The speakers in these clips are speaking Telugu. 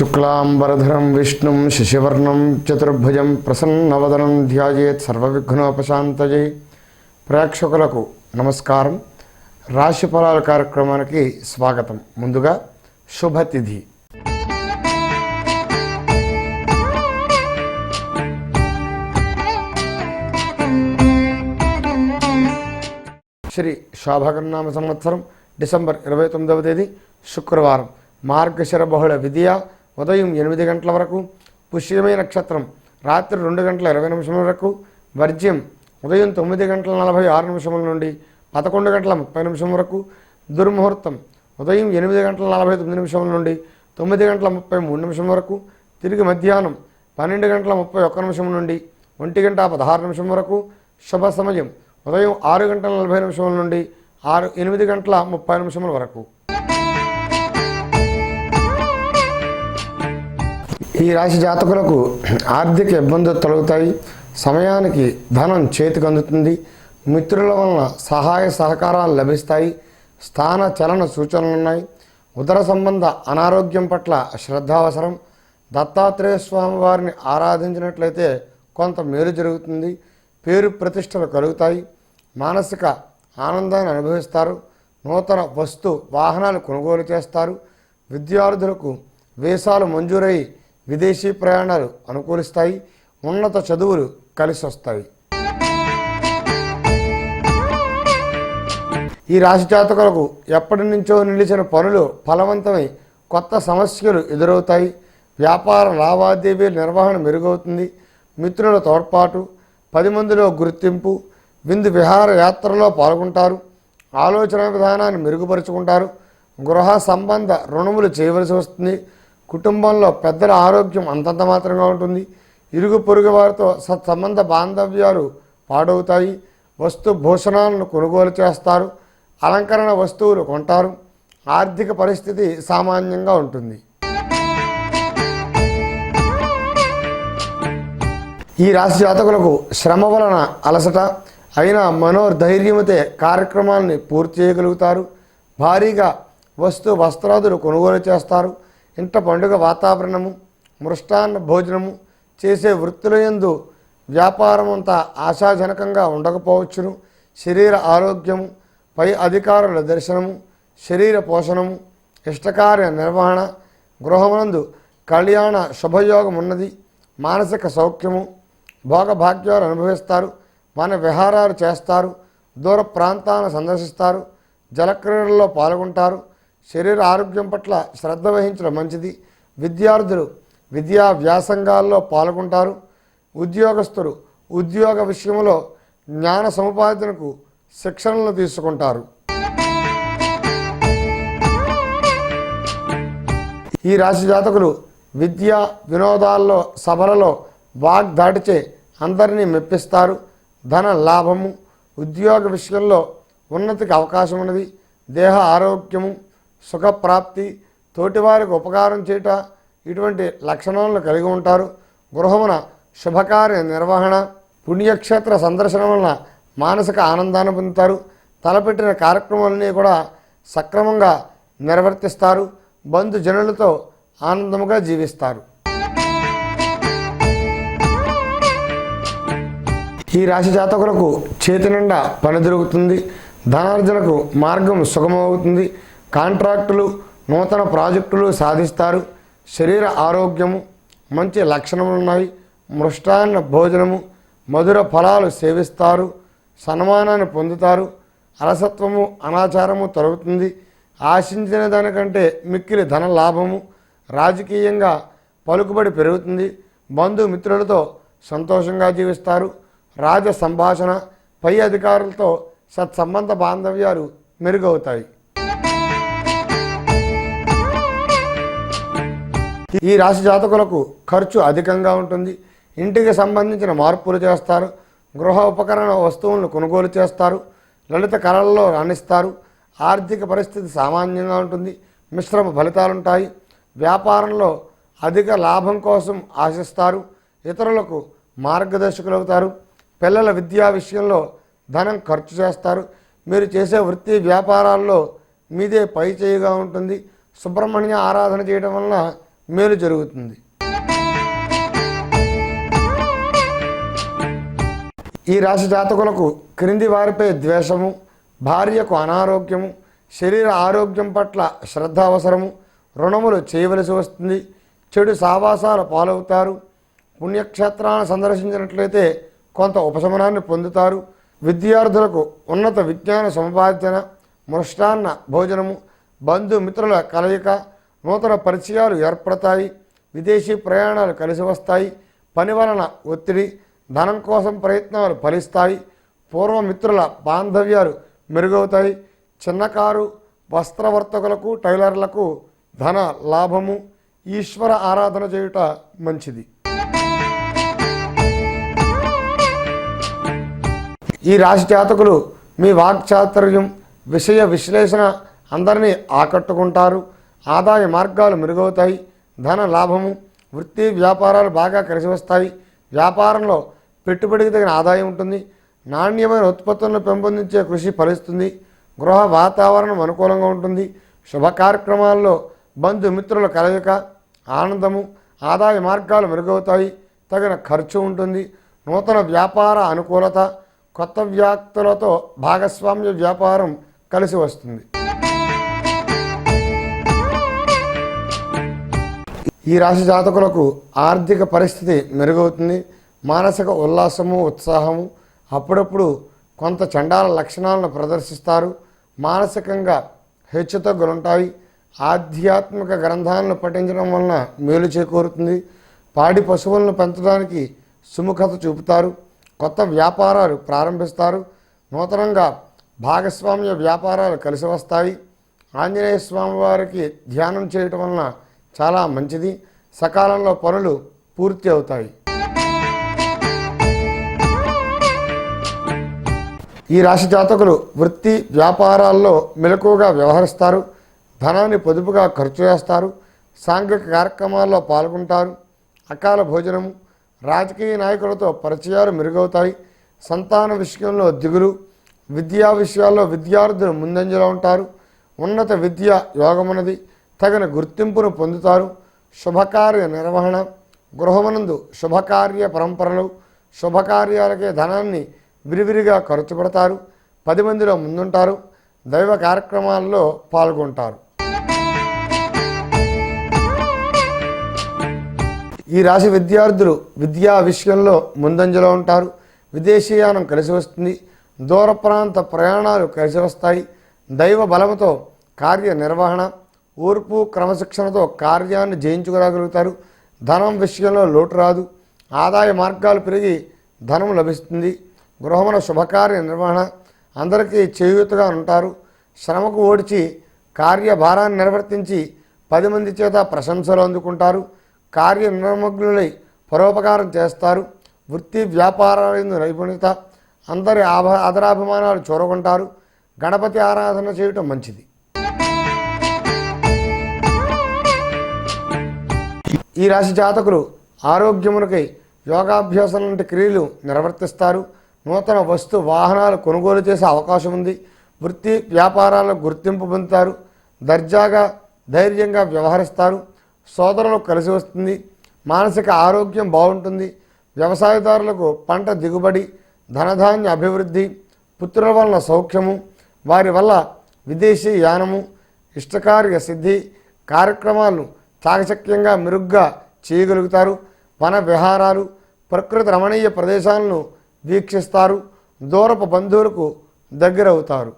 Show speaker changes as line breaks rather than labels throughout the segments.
శుక్లాంబరధరం విష్ణుం శశివర్ణం చతుర్భుజం ప్రసన్నవదనం ధ్యాయేత్ సర్వవిఘ్నోపశాంతయే ప్రేక్షకులకు నమస్కారం. రాశి ఫలాల కార్యక్రమానికి స్వాగతం. ముందుగా శుభతిథి. శ్రీ శోభగన్నామ సంవత్సరం డిసెంబర్ ఇరవై తొమ్మిదవ తేదీ శుక్రవారం. మార్గశర బహుళ విద్య ఉదయం ఎనిమిది గంటల వరకు పుష్యమీ నక్షత్రం రాత్రి రెండు గంటల ఇరవై నిమిషముల వరకు వర్జ్యం ఉదయం తొమ్మిది గంటల నలభై ఆరు నిమిషముల నుండి పదకొండు గంటల ముప్పై నిమిషం వరకు దుర్ముహూర్తం ఉదయం ఎనిమిది గంటల నలభై తొమ్మిది నిమిషముల నుండి తొమ్మిది గంటల ముప్పై మూడు నిమిషం వరకు తిరిగి మధ్యాహ్నం పన్నెండు గంటల ముప్పై ఒక్క నిమిషం నుండి ఒంటి గంట పదహారు నిమిషం వరకు శుభ సమయం ఉదయం ఆరు గంటల నలభై నిమిషముల నుండి ఆరు ఎనిమిది గంటల ముప్పై నిమిషముల వరకు. ఈ రాశి జాతకులకు ఆర్థిక ఇబ్బందులు తొలగుతాయి. సమయానికి ధనం చేతికి అందుతుంది. మిత్రుల వలన సహాయ సహకారాలు లభిస్తాయి. స్థాన చలన సూచనలు ఉన్నాయి. ఉదర సంబంధ అనారోగ్యం పట్ల శ్రద్ధ అవసరం. దత్తాత్రేయ స్వామి వారిని ఆరాధించినట్లయితే కొంత మేలు జరుగుతుంది. పేరు ప్రతిష్టలు కలుగుతాయి. మానసిక ఆనందాన్ని అనుభవిస్తారు. నూతన వస్తు వాహనాలు కొనుగోలు చేస్తారు. విద్యార్థులకు వేషాలు మంజూరై విదేశీ ప్రయాణాలు అనుకూలిస్తాయి ఉన్నత చదువులు కలిసి వస్తాయి ఈ రాశి జాతకులకు ఎప్పటి నుంచో నిలిచిన పనులు ఫలవంతమై కొత్త సమస్యలు ఎదురవుతాయి. వ్యాపార లావాదేవీల నిర్వహణ మెరుగవుతుంది. మిత్రుల తోడ్పాటు పది మందిలో గుర్తింపు విందు విహార యాత్రలో పాల్గొంటారు. ఆలోచన విధానాన్ని మెరుగుపరుచుకుంటారు. గృహ సంబంధ రుణములు చేయవలసి వస్తుంది. కుటుంబంలో పెద్దల ఆరోగ్యం అంతంత మాత్రంగా ఉంటుంది. ఇరుగు పొరుగు వారితో సత్సంబంధ బాంధవ్యాలు పాడవుతాయి. వస్తు భూషణాలను కొనుగోలు చేస్తారు. అలంకరణ వస్తువులు కొంటారు. ఆర్థిక పరిస్థితి సామాన్యంగా ఉంటుంది. ఈ రాశి జాతకులకు శ్రమ వలన అలసట. అయినా మనోధైర్యమతే కార్యక్రమాన్ని పూర్తి చేయగలుగుతారు. భారీగా వస్తు వస్త్రాదులు కొనుగోలు చేస్తారు. ఇంట పండుగ వాతావరణము మృష్టాన్న భోజనము చేసే వృత్తుల యందు వ్యాపారం అంతా ఆశాజనకంగా ఉండకపోవచ్చును. శరీర ఆరోగ్యము పై అధికారుల దర్శనము శరీర పోషణము ఇష్టకార్య నిర్వహణ గృహమునందు కళ్యాణ శుభయోగం ఉన్నది మానసిక సౌఖ్యము భోగభాగ్యాలు అనుభవిస్తారు మన విహారాలు చేస్తారు దూర ప్రాంతాలను సందర్శిస్తారు జలక్రీడల్లో పాల్గొంటారు శరీర ఆరోగ్యం పట్ల శ్రద్ధ వహించడం మంచిది. విద్యార్థులు విద్యా వ్యాసంగాల్లో పాల్గొంటారు. ఉద్యోగస్తులు ఉద్యోగ విషయంలో జ్ఞాన సముపార్జనకు శిక్షణలు తీసుకుంటారు. ఈ రాశి జాతకులు విద్య వినోదాల్లో సభలలో వాగ్దాటిచే అందరినీ మెప్పిస్తారు. ధన లాభము ఉద్యోగ విషయంలో ఉన్నతికి అవకాశం ఉన్నది దేహ ఆరోగ్యము సుఖప్రాప్తి తోటివారికి ఉపకారం చేయుట ఇటువంటి లక్షణాలను కలిగి ఉంటారు. గృహమున శుభకార్య నిర్వహణ పుణ్యక్షేత్ర సందర్శనం వలన మానసిక ఆనందాన్ని పొందుతారు. తలపెట్టిన కార్యక్రమాలన్నీ కూడా సక్రమంగా నిర్వర్తిస్తారు. బంధుజనులతో ఆనందముగా జీవిస్తారు. ఈ రాశి జాతకులకు చేతి నిండా పని దొరుకుతుంది. ధనార్జనకు మార్గం సుగమవుతుంది కాంట్రాక్టులు నూతన ప్రాజెక్టులు సాధిస్తారు. శరీర ఆరోగ్యము మంచి లక్షణములు ఉన్నాయి మృష్టాన్న భోజనము మధుర ఫలాలు సేవిస్తారు. సన్మానాన్ని పొందుతారు. అలసత్వము అనాచారము తొలగుతుంది. ఆశించిన దానికంటే మిక్కిలి ధన లాభము రాజకీయంగా పలుకుబడి పెరుగుతుంది. బంధుమిత్రులతో సంతోషంగా జీవిస్తారు. రాజ సంభాషణ పై అధికారులతో సత్సంబంధ బాంధవ్యాలు మెరుగవుతాయి. ఈ రాశి జాతకులకు ఖర్చు అధికంగా ఉంటుంది. ఇంటికి సంబంధించిన మార్పులు చేస్తారు. గృహ ఉపకరణ వస్తువులను కొనుగోలు చేస్తారు. లలిత కళల్లో రాణిస్తారు. ఆర్థిక పరిస్థితి సామాన్యంగా ఉంటుంది. మిశ్రమ ఫలితాలుంటాయి. వ్యాపారంలో అధిక లాభం కోసం ఆశిస్తారు. ఇతరులకు మార్గదర్శకులు అవుతారు. పిల్లల విద్యా విషయంలో ధనం ఖర్చు చేస్తారు. మీరు చేసే వృత్తి వ్యాపారాల్లో మీదే పై చేయిగా ఉంటుంది. సుబ్రహ్మణ్య ఆరాధన చేయడం వలన మేలు జరుగుతుంది. ఈ రాశి జాతకులకు క్రింది వారిపై ద్వేషము భార్యకు అనారోగ్యము శరీర ఆరోగ్యం పట్ల శ్రద్ధ అవసరము రుణములు చేయవలసి వస్తుంది. చెడు సావాసాలు పాలవుతారు. పుణ్యక్షేత్రాలను సందర్శించినట్లయితే కొంత ఉపశమనాన్ని పొందుతారు. విద్యార్థులకు ఉన్నత విజ్ఞాన సముపార్జన మృష్టాన్న భోజనము బంధుమిత్రుల కలయిక నూతన పరిచయాలు ఏర్పడతాయి విదేశీ ప్రయాణాలు కలిసి వస్తాయి పని వలన ఒత్తిడి ధనం కోసం ప్రయత్నాలు ఫలిస్తాయి పూర్వమిత్రుల బాంధవ్యాలు మెరుగవుతాయి చిన్నకారు వస్త్రవర్తకులకు టైలర్లకు ధన లాభము ఈశ్వర ఆరాధన చేయుట మంచిది. ఈ రాశి జాతకులు మీ వాక్చాతుర్యం విషయ విశ్లేషణ అందరినీ ఆకట్టుకుంటారు. ఆదాయ మార్గాలు మెరుగవుతాయి ధన లాభము వృత్తి వ్యాపారాలు బాగా కలిసి వస్తాయి వ్యాపారంలో పెట్టుబడికి తగిన ఆదాయం ఉంటుంది. నాణ్యమైన ఉత్పత్తులను పెంపొందించే కృషి ఫలిస్తుంది. గృహ వాతావరణం అనుకూలంగా ఉంటుంది. శుభ కార్యక్రమాల్లో బంధుమిత్రుల కలయిక ఆనందము ఆదాయ మార్గాలు మెరుగవుతాయి. తగిన ఖర్చు ఉంటుంది. నూతన వ్యాపార అనుకూలత కొత్త వ్యాప్తులతో భాగస్వామ్య వ్యాపారం కలిసి వస్తుంది. ఈ రాశి జాతకులకు ఆర్థిక పరిస్థితి మెరుగవుతుంది మానసిక ఉల్లాసము ఉత్సాహము అప్పుడప్పుడు కొంత చండాల లక్షణాలను ప్రదర్శిస్తారు. మానసికంగా హెచ్చుతగ్గులుంటాయి. ఆధ్యాత్మిక గ్రంథాలను పఠించడం వలన మేలు చేకూరుతుంది. పాడి పశువులను పెంచడానికి సుముఖత చూపుతారు. కొత్త వ్యాపారాలు ప్రారంభిస్తారు. నూతనంగా భాగస్వామ్య వ్యాపారాలు కలిసి వస్తాయి. ఆంజనేయ స్వామివారికి ధ్యానం చేయటం వలన చాలా మంచిది. సకాలంలో పనులు పూర్తి అవుతాయి. ఈ రాశి జాతకులు వృత్తి వ్యాపారాల్లో మెలకువగా వ్యవహరిస్తారు. ధనాన్ని పొదుపుగా ఖర్చు చేస్తారు సాంఘిక కార్యక్రమాల్లో పాల్గొంటారు. అకాల భోజనము రాజకీయ నాయకులతో పరిచయాలు మెరుగవుతాయి. సంతాన విషయంలో దిగులు విద్యా విషయాల్లో విద్యార్థులు ముందంజలో ఉంటారు. ఉన్నత విద్య యోగమున్నది. తగిన గుర్తింపును పొందుతారు. శుభకార్య నిర్వహణ గృహమనందు శుభకార్య పరంపరలు శుభకార్యాలకే ధనాన్ని విరివిరిగా ఖర్చు పెడతారు. పది మందిలో ముందుంటారు. దైవ కార్యక్రమాల్లో పాల్గొంటారు. ఈ రాశి విద్యార్థులు విద్యా విషయంలో ముందంజలో ఉంటారు. విదేశీయానం కలిసి వస్తుంది. దూర ప్రాంత ప్రయాణాలు కలిసి వస్తాయి. దైవ బలముతో కార్య నిర్వహణ ఓర్పు క్రమశిక్షణతో కార్యాన్ని జయించుకోగలుగుతారు. ధనం విషయంలో లోటు రాదు. ఆదాయ మార్గాలు పెరిగి ధనం లభిస్తుంది. గృహమున శుభకార్య నిర్వహణ అందరికీ చేయూతగా ఉంటారు. శ్రమకు ఓడిచి కార్యభారాన్ని నిర్వర్తించి పది మంది చేత ప్రశంసలు అందుకుంటారు. కార్య నిర్మగ్నులై పరోపకారం చేస్తారు. వృత్తి వ్యాపారాల నైపుణ్యత అందరి ఆభ ఆదరాభిమానాలు చూరగొంటారు. గణపతి ఆరాధన చేయటం మంచిది. ఈ రాశి జాతకులు ఆరోగ్యమునకై యోగాభ్యాసం లాంటి క్రియలు నిర్వర్తిస్తారు. నూతన వస్తు వాహనాలు కొనుగోలు చేసే అవకాశం ఉంది. వృత్తి వ్యాపారాలను గుర్తింపు పొందుతారు. దర్జాగా ధైర్యంగా వ్యవహరిస్తారు. సోదరులకు కలిసి వస్తుంది. మానసిక ఆరోగ్యం బాగుంటుంది. వ్యవసాయదారులకు పంట దిగుబడి ధనధాన్య అభివృద్ధి పుత్రుల వలన సౌఖ్యము వారి వల్ల విదేశీ యానము ఇష్టకార్య సిద్ధి కార్యక్రమాలను చాకచక్యంగా మెరుగ్గా చేయగలుగుతారు. వన విహారాలు ప్రకృతి రమణీయ ప్రదేశాలను వీక్షిస్తారు. దూరపు బంధువులకు దగ్గరవుతారు.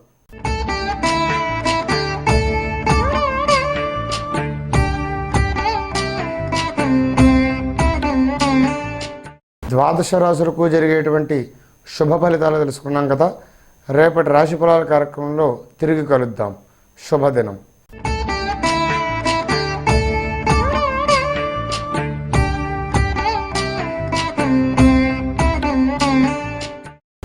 ద్వాదశ రాశులకు జరిగేటువంటి శుభ ఫలితాలు తెలుసుకున్నాం కదా. రేపటి రాశి ఫలాల కార్యక్రమంలో తిరిగి కలుద్దాం. శుభదినం.